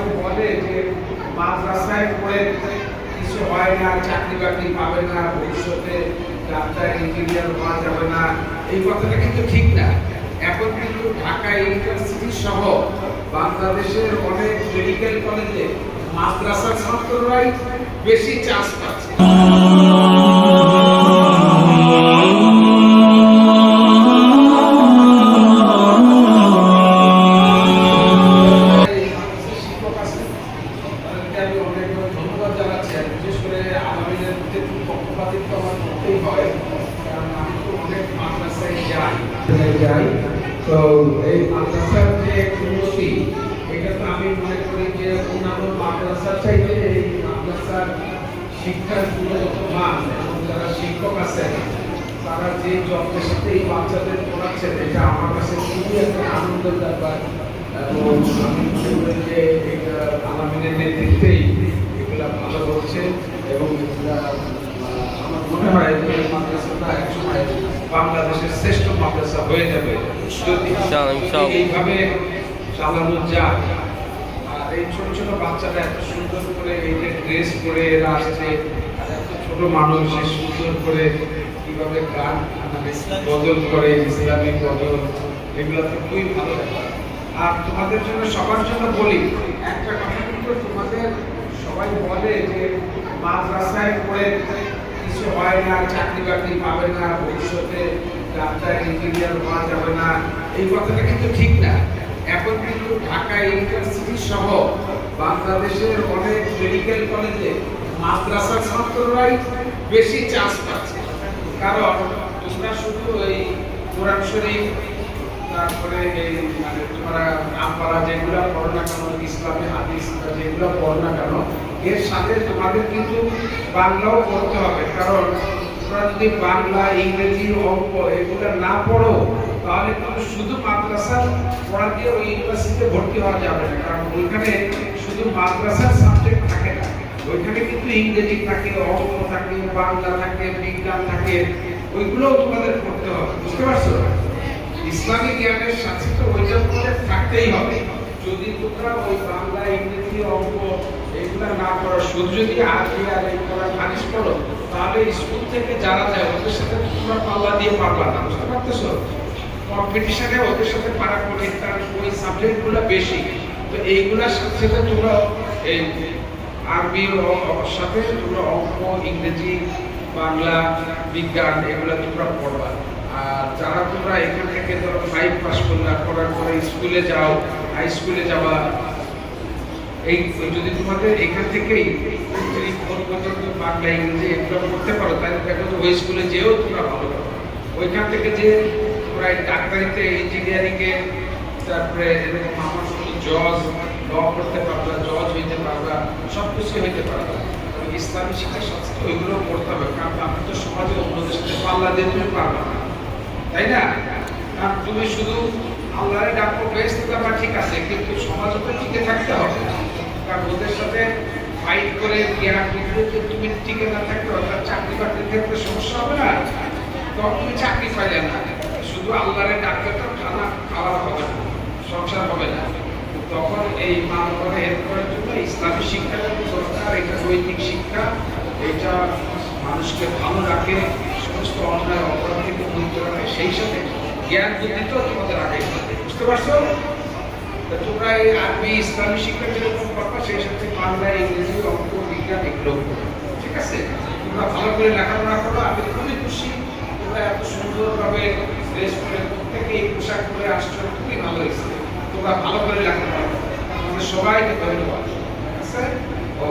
সবাই বলে যে মাদ্রাসায় পড়ে কিছু হয় না চাকরি বাকরি পাবে না, ভবিষ্যতে ডাক্তার ইঞ্জিনিয়ার হওয়া যাবে না। এই কথাটা কিন্তু ঠিক না। এখন কিন্তু ঢাকা ইউনিভার্সিটি সহ বাংলাদেশের অনেক মেডিকেল কলেজে মাদ্রাসার ছাত্ররাই বেশি চাষ পাচ্ছে। প্রতি পক্ষপাতিত্ব আমার করতেই হয় কারণ আমি তো অনেক মাদ্রাসায় যাই যাই তো এই মাদ্রাসার যে উন্নতি এটা তো আমি মনে করি যে অন্যান্য মাদ্রাসার চাইতে এই মাদ্রাসার শিক্ষার গুণগত মান এবং যারা শিক্ষক আছেন তারা যে যত্নের সাথে এই বাচ্চাদের পড়াচ্ছেন এটা আমার কাছে খুবই একটা আনন্দের ব্যাপার এবং আমি মনে করি যে এটা আলামিনের নেতৃত্বেই এগুলা ভালো হচ্ছে এবং আমার মনে হয় এই মাদ্রাসাটা একসময় বাংলাদেশের শ্রেষ্ঠ মাদ্রাসা হয়ে যাবে যদি। এইভাবে চালানো যায় আর এই ছোট ছোট বাচ্চারা এত সুন্দর করে এই যে ড্রেস এরা আসছে আর এত ছোট মানুষ সুন্দর করে কীভাবে গান মানে বদল করে ইসলামিক বদল এগুলো তো খুবই ভালো আর তোমাদের জন্য সবার জন্য বলি একটা কথা কিন্তু তোমাদের সবাই বলে যে মাদ্রাসায় পড়ে কিছু হয় না চাকরি বাকরি পাবে না, ভবিষ্যতে ডাক্তার ইঞ্জিনিয়ার হওয়া যাবে না। এই কথাটা কিন্তু ঠিক না। এখন কিন্তু ঢাকা ইউনিভার্সিটি সহ বাংলাদেশের অনেক মেডিকেল কলেজে মাদ্রাসার ছাত্ররাই বেশি চান্স পাচ্ছে। কারণ তোমরা শুধু এই কোরআন শরীফ, তারপরে এই মানে তোমরা আমপারা যেগুলো পড়ো না কেন, ইসলামী হাদিস যেগুলো পড়ো না কেন এর সাথে তোমাদের কিন্তু বাংলাও পড়তে হবে। কারণ তোমরা যদি বাংলা, ইংরেজি, অঙ্ক এগুলো না পড়ো, তাহলে কিন্তু শুধু মাদ্রাসার পড়া দিয়ে ওই ইউনিভার্সিটিতে ভর্তি হওয়া যাবে না। কারণ ওইখানে শুধু মাদ্রাসার সাবজেক্ট থাকে না। ওইখানে কিন্তু ইংরেজি থাকে, অঙ্ক থাকে, বাংলা থাকে, বিজ্ঞান থাকে, ওইগুলোও তোমাদের পড়তে হবে। বুঝতে পারছ? ইসলামী জ্ঞানের সাথে তো ওইটা তোমাদের থাকতেই হবে। যদি তোমরা ওই বাংলা, ইংরেজি, অঙ্ক এগুলা না পড়ো শুধু যদি আরবি আর এই কোরআন হাদিস পড়ো তাহলে স্কুল থেকে যারা যায়, ওদের সাথে তোমরা পাল্লা দিয়ে পারবা না বুঝতে পারতেছো? কম্পিটিশনে ওদের সাথে পারা কঠিন, কারণ ওই সাবজেক্টগুলো বেশি। তো এইগুলার সাথে সাথে তোমরা এই আরবি সাথে তোমরা অঙ্ক, ইংরেজি, বাংলা, বিজ্ঞান এগুলো তোমরা পড়বা। আর যারা তোমরা এখান থেকে ধরো ফাইভ পাস করলা, করার পরে স্কুলে যাও হাই স্কুলে যাওয়া এই যদি তোমাদের এখান থেকেই থ্রি ফোর পর্যন্ত বাংলা, ইংরেজি এগুলো করতে পারো, তাহলে দেখো ওই স্কুলে যেও তোমরা ভালো করো ওইখান থেকে যে তোমরা ডাক্তারিতে ইঞ্জিনিয়ারিংয়ে তারপরে এরকম আমার জজ ল করতে পারবা, জজ হইতে পারবা সব কিছু হইতে পারবা। ইসলামী শিক্ষার সাথে সাথে ওইগুলো করতে হবে, কারণ আপনি তো সমাজে অন্যদের সাথে পাল্লা দিয়ে তুমি পারবা না। তাই না? কারণ তুমি শুধু আল্লাহরে ডাকো বেশ বা ঠিক আছে, কিন্তু সমাজে তো টিকে থাকতে হবে। কারণ ওদের সাথে ফাইট করে জ্ঞান বিদ্যুৎ তুমি টিকে না থাকলে অর্থাৎ চাকরি বাকরির ক্ষেত্রে সমস্যা হবে না। তখন তুমি চাকরি পাইলে না। শুধু আল্লাহরে ডাকলে তো খানা খাওয়া হবে না, সংসার হবে না। তখন এই মানবতা হেল্প করার জন্য ইসলামী শিক্ষাটা খুব দরকার, এটা নৈতিক শিক্ষা, এটা মানুষকে ভালো রাখে, সমস্ত অন্যায় অপরাধ থেকে মুক্ত রাখে, সেই সাথে জ্ঞান বুদ্ধিতেও তোমাদের আগে বুঝতে পারছ? তা তোমরা এই আরবি, ইসলামী শিক্ষা যেরকম করবা সেই সাথে বাংলা, ইংরেজি, অঙ্ক, বিজ্ঞান এগুলো ঠিক আছে? তোমরা ভালো করে লেখাপড়া করো, আমি খুবই খুশি। তোমরা এত সুন্দরভাবে ড্রেস করে প্রত্যেকে এই পোশাক পরে আসছো, খুবই ভালো হয়েছে। তোমরা ভালো করে লেখাপড়া করো। তোমাদের সবাইকে ধন্যবাদ। ঠিক আছে? ও